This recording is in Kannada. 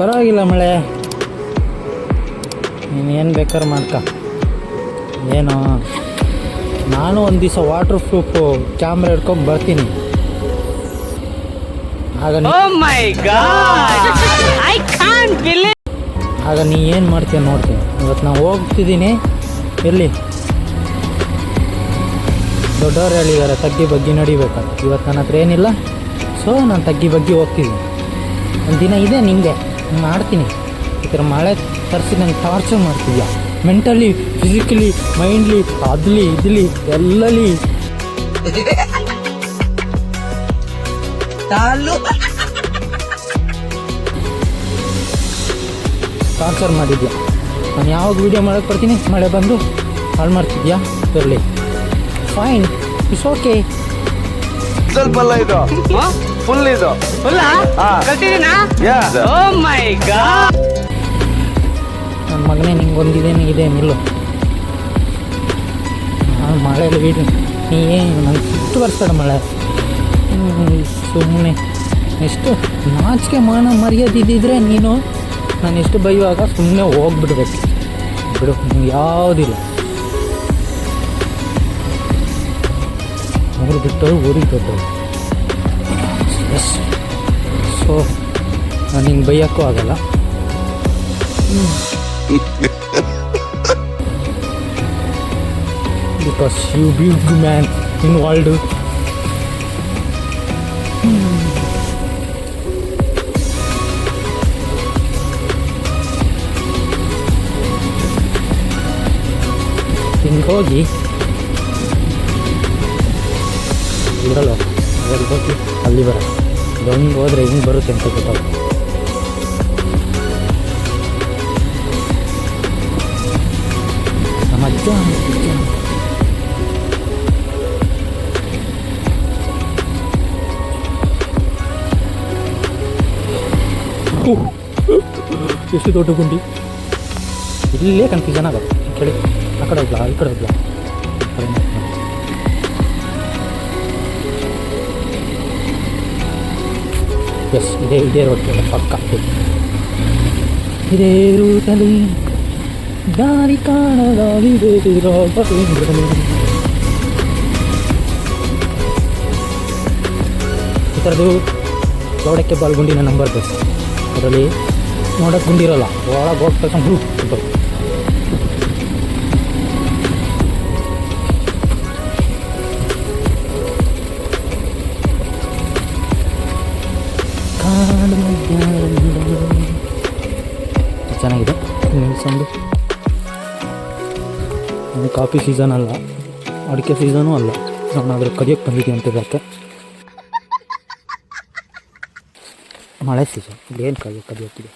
ಪರವಾಗಿಲ್ಲ ಮಳೆ. ನೀನು ಏನು ಬೇಕಾದ್ರೆ ಮಾಡ್ಕ. ಏನು? ನಾನು ಒಂದು ದಿವಸ ವಾಟರ್ ಪ್ರೂಫು ಕ್ಯಾಮ್ರಾ ಹಿಡ್ಕೊಂಡು ಬರ್ತೀನಿ. ಆಗ ನೀ Oh ಆಗ ನೀ ಏನು ಮಾಡ್ತೀಯ ನೋಡ್ತೀನಿ. ಇವತ್ತು ನಾವು ಹೋಗ್ತಿದ್ದೀನಿ. ಎಲ್ಲಿ ದೊಡ್ಡವ್ರು ಹೇಳಿದ್ದಾರೆ ತಗ್ಗಿ ಬಗ್ಗಿ ನಡಿಬೇಕಂತ ಇವತ್ತು ನನ್ನ ಹತ್ರ ಏನಿಲ್ಲ. ಸೊ ನಾನು ತಗ್ಗಿ ಬಗ್ಗಿ ಹೋಗ್ತಿದ್ದೀನಿ. ಒಂದು ದಿನ ಇದೆ ನಿಂಗೆ. ನಾನು ಆಡ್ತೀನಿ ಈ ಥರ ಮಳೆ ತರಿಸಿ ನಂಗೆ ಟಾರ್ಚರ್ ಮಾಡ್ತಿದ್ಯಾ ಮೆಂಟಲಿ ಫಿಸಿಕಲಿ ಮೈಂಡ್ಲಿ ಅದ್ಲಿ ಇದ್ಲಿ ಎಲ್ಲಲಿ. ಟಾರ್ಚರ್ ಮಾಡಿದ್ಯಾ? ನಾನು ಯಾವಾಗ ವೀಡಿಯೋ ಮಾಡಕ್ಕೆ ಬರ್ತೀನಿ? ಮಳೆ ಬಂದು ಹಾಳು ಮಾಡ್ತಿದ್ಯಾ? ಇರಲಿ ಫೈನ್ ಇಟ್ಸ್ ಓಕೆ ಸ್ವಲ್ಪ ಅಲ್ಲ ಇದು. ಫುಲ್ ಇದು. ಫುಲ್ಲ ಹಾ. ಕಲ್ತಿದ್ದೀನಾ ಯಾ ಓ ಮೈ ಗಾಡ್ ನನ್ನ ಮಗನೇ ನಿಂಗೆ ಒಂದಿದೆ ಇದೆ ನಿಲ್ಲು. ನಾನು ಮಳೆಯಲ್ಲಿ ವೀಡಿಯೋ ನೀ ಏನು ನಂಗೆ ಸಿಟ್ಟು ಬರ್ತಾರೆ ಮಳೆ. ಸುಮ್ಮನೆ ಎಷ್ಟು ನಾಚಿಕೆ ಮಾನ ಮರ್ಯಾದಿದ್ದಿದ್ರೆ ನೀನು ನಾನು ಎಷ್ಟು ಬೈಯುವಾಗ ಸುಮ್ಮನೆ ಹೋಗ್ಬಿಡ್ಬೇಕು. ಬಿಡು ಯಾವುದಿಲ್ಲ. ಊರು ಬಿಟ್ಟವರು ಊರಿಗೆ ಬಿಟ್ಟವರು ಎಸ್ ಸೊ ನಾನು ಹಿಂಗೆ ಬೈಯೋಕ್ಕೂ ಆಗಲ್ಲ. Because you be man in world ಹಿಂಗೆ ಹೋಗಿ ಇರಲ್ಲ ಅಲ್ಲಿ ಹೋಗಿ ಅಲ್ಲಿ ಬರ ಇದೊಂದು ಹೋದ್ರೆ ಹಿಂಗೆ ಬರುತ್ತೆ ಅಂತ ಗೊತ್ತಾಗುತ್ತೆ ನಮ್ಮ ಅಜ್ಜ ನಮ್ಮ ಅಜ್ಜ ಉಹ್. ಎಷ್ಟು ದೊಡ್ಡ ಗುಂಡಿ ಇಲ್ಲೇ ಕನ್ಫ್ಯೂಷನ್ ಆಗುತ್ತೆ ಈ ಕಡೆ ಆ ಕಡೆ ಹೋಗ್ಲಾ ಈ ಕಡೆ ಹೋಗ್ಲಾ ಎಸ್ ಇದೇ ಇದೇ ರೋಡ್ ಪಕ್ಕ ಇದೇ ರೂಟಲ್ಲಿ ದಾರಿ ಕಾಣದಾಗಿದೆ. ಈ ಥರದ್ದು ಗೌಡಕ್ಕೆ ಬಾಲ್ಗುಂಡಿನ ನಂಬರ್ ಬೇಕು ಅದರಲ್ಲಿ ನೋಡೋಕೆ ಗುಂಡಿರಲ್ಲ ಒಳಗೆ ಹೋಗ್ತಕ್ಕ ಚೆನ್ನಾಗಿದೆ. ಸೌಂಡು ಇದು ಕಾಫಿ ಸೀಸನ್ ಅಲ್ಲ ಅಡಿಕೆ ಸೀಸನೂ ಅಲ್ಲ. ನಾನಾದರೂ ಕದಿಯೋಕ್ಕೆ ಬಂದಿದ್ದೀನಿ ಅಂತ ಇದಕ್ಕೆ ಮಳೆ ಸೀಸನ್ ಏನು ಕದಿಯೋ ಕದಿಯೋಕ್ಕಿದೆ